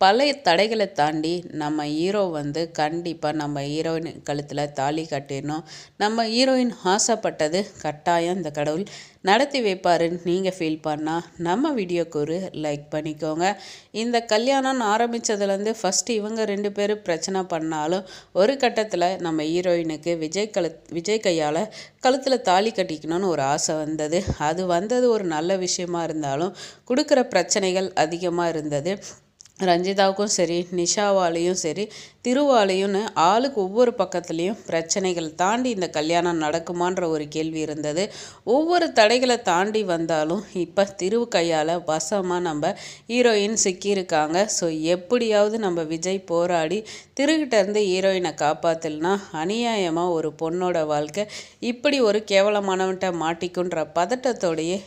பழைய தடைகளை தாண்டி நம்ம ஹீரோ வந்து கண்டிப்பாக நம்ம ஹீரோயின் கழுத்தில் தாலி கட்டிடணும். நம்ம ஹீரோயின் ஆசைப்பட்டது கட்டாயம் இந்த கடவுள் நடத்தி வைப்பாருன்னு நீங்கள் ஃபீல் பண்ணால் நம்ம வீடியோக்கு ஒரு லைக் பண்ணிக்கோங்க. இந்த கல்யாணம் ஆரம்பித்ததுலேருந்து ஃபஸ்ட்டு இவங்க ரெண்டு பேரும் பிரச்சனை பண்ணாலும் ஒரு கட்டத்தில் நம்ம ஹீரோயினுக்கு விஜய் கழு விஜய் கையால் கழுத்தில் தாலி கட்டிக்கணும்னு ஒரு ஆசை வந்தது. அது வந்தது ஒரு நல்ல விஷயமா இருந்தாலும் கொடுக்குற பிரச்சனைகள் அதிகமாக இருந்தது. ரஞ்சிதாவுக்கும் சரி நிஷாவாலேயும் சரி திருவாலையும்னு ஆளுக்கு ஒவ்வொரு பக்கத்துலேயும் பிரச்சனைகள் தாண்டி இந்த கல்யாணம் நடக்குமான்ற ஒரு கேள்வி இருந்தது. ஒவ்வொரு தடைகளை தாண்டி வந்தாலும் இப்போ திரு கையால் வசமாக நம்ம ஹீரோயின் சிக்கியிருக்காங்க. ஸோ எப்படியாவது நம்ம விஜய் போராடி திருகிட்டேருந்து ஹீரோயினை காப்பாற்றலனா அநியாயமாக ஒரு பொண்ணோட வாழ்க்கை இப்படி ஒரு கேவலமானவன்ட்ட மாட்டிக்குன்ற பதட்டத்தோடையே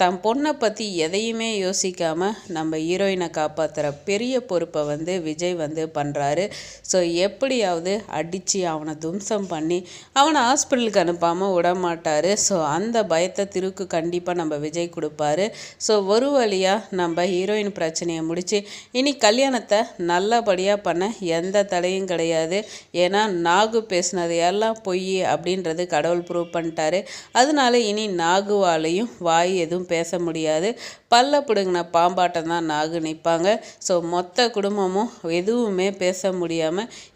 தன் பொண்ணை பற்றி எதையுமே யோசிக்காமல் நம்ம ஹீரோயினை காப்பாற்றுற பெரிய பொறுப்பை வந்து விஜய் வந்து பண்ணுறாரு ஸோ எப்படியாவது அடித்து அவனை தும்சம் பண்ணி அவனை ஹாஸ்பிட்டலுக்கு அனுப்பாமல் விட மாட்டார் ஸோ அந்த பயத்தை திருக்கு கண்டிப்பாக நம்ம விஜய் கொடுப்பாரு. ஸோ ஒரு வழியாக நம்ம ஹீரோயின் பிரச்சனையை முடித்து இனி கல்யாணத்தை நல்லபடியாக பண்ண எந்த தடையும் கிடையாது. ஏன்னா நாகு பேசினது எல்லாம் பொய் அப்படின்றது கடவுள் ப்ரூவ் பண்ணிட்டாரு. அதனால இனி நாகுவாலையும் வாய் எதுவும் பேச முடியாது. பல்ல பிடுங்கின பாம்பாட்டம் தான் நாகு நிற்பாங்க. ஸோ மொத்த குடும்பமும் எதுவுமே பேச முடியாமல்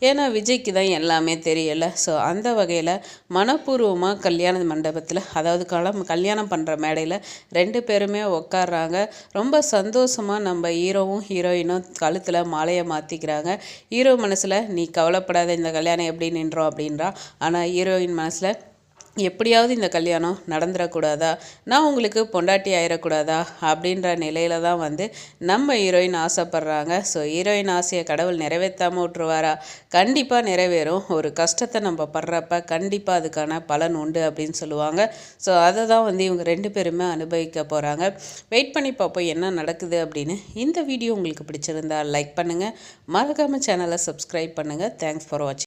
ஏன்னா விஜய்க்கு தான் எல்லாமே தெரியலை. ஸோ அந்த வகையில் மனப்பூர்வமாக கல்யாண மண்டபத்தில் அதாவது களம் கல்யாணம் பண்ணுற மேடையில் ரெண்டு பேருமே உட்காடுறாங்க ரொம்ப சந்தோஷமாக நம்ம ஹீரோவும் ஹீரோயினும் கழுத்தில் மாலையை மாற்றிக்கிறாங்க ஹீரோ மனசில் நீ கவலைப்படாத இந்த கல்யாணம் எப்படி நின்றோம்? அப்படின்றா. ஆனால் ஹீரோயின் மனசில் எப்படியாவது இந்த கல்யாணம் நடந்துடக்கூடாதா நான் உங்களுக்கு பொண்டாட்டி ஆயிடக்கூடாதா அப்படின்ற நிலையில தான் வந்து நம்ம ஹீரோயின் ஆசைப்படுறாங்க. ஸோ ஹீரோயின் ஆசையை கடவுள் நிறைவேற்றாமல் விட்டுருவாரா? கண்டிப்பாக நிறைவேறும். ஒரு கஷ்டத்தை நம்ம படுறப்ப கண்டிப்பாக அதுக்கான பலன் உண்டு அப்படின்னு சொல்லுவாங்க. ஸோ அதை தான் வந்து இவங்க ரெண்டு பேருமே அனுபவிக்க போகிறாங்க வெயிட் பண்ணி பார்ப்போம் என்ன நடக்குது அப்படின்னு. இந்த வீடியோ உங்களுக்கு பிடிச்சிருந்தா லைக் பண்ணுங்கள் மறக்காமல் சேனலை சப்ஸ்கிரைப் பண்ணுங்கள் தேங்க்ஸ் ஃபார் வாட்சிங்